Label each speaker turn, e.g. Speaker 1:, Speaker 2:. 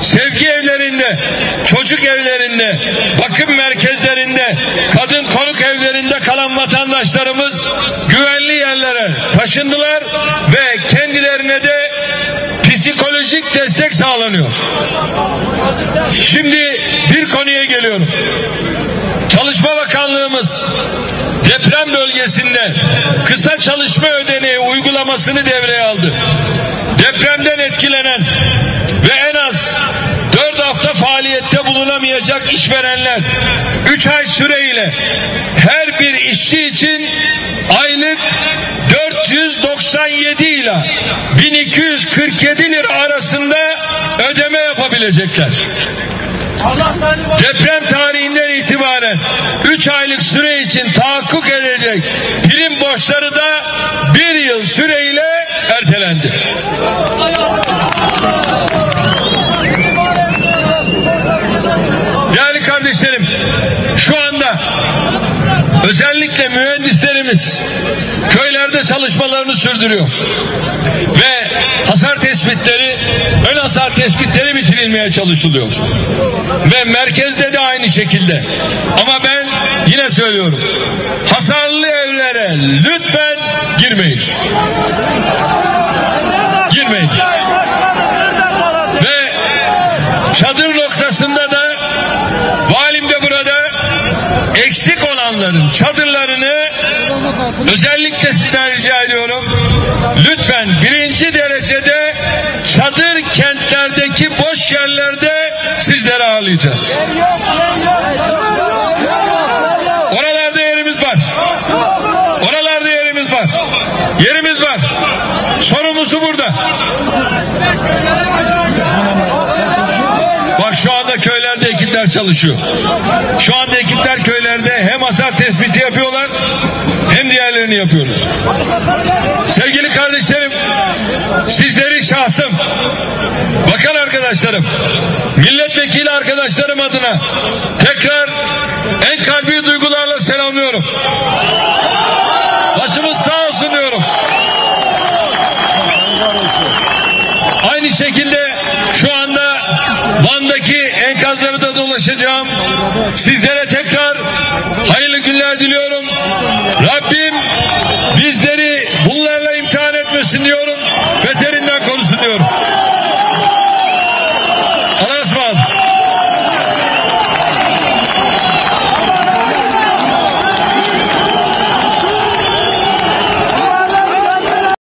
Speaker 1: sevgi evlerinde, çocuk evlerinde, bakım merkezlerinde, kadın konuk evlerinde kalan vatandaşlarımız güvenli yerlere taşındılar ve kendilerine de psikolojik destek sağlanıyor. Şimdi bir konuya geliyorum. Çalışma Bakanlığımız deprem bölgesinde kısa çalışma ödeneği uygulamasını devreye aldı. Depremden etkilenen ve en az 4 hafta faaliyette bulunamayacak işverenler 3 ay süreyle her bir işçi için aylık 497 ile 1247 lira arasında ödeme yapabilecekler. Deprem tarihinden itibaren 3 aylık süre için tahakkuk edecek prim borçları da bir yıl süreyle ertelendi. Değerli kardeşlerim şu anda özellikle mühendislerimiz köylerde çalışmalarını sürdürüyor. Ve hasar tespitleri, ön hasar tespitleri bitirilmeye çalışılıyor. Ve merkezde de aynı şekilde. Ama ben yine söylüyorum. Hasarlı evlere lütfen girmeyiz. Girmeyiz. Ve çadır noktasında da valim de burada eksik olanların çadırlarını özellikle sizden rica ediyorum. Lütfen birinci derecede çadır kentlerdeki boş yerlerde sizleri ağırlayacağız. Oralarda yerimiz var. Oralarda yerimiz var. Yerimiz var. Sorumuzu burada. Bak şu anda köylerde ekipler çalışıyor. Şu anda ekipler köylerde hem hasar tespiti yapıyorlar hem diğerlerini yapıyorlar. Sevgili kardeşlerim, sizleri şahsım, bakan arkadaşlarım, milletvekili arkadaşlarım adına tekrar en kalbi duygularla selamlıyorum. Başımız sağ olsun diyorum. Aynı şekilde şu anda Van'daki enkazlarda dolaşacağım. Sizlere tekrar hayırlı günler diliyorum. Rabbim bizleri bunlarla imtihan etmesin diyorum. Beterinden korusun diyorum.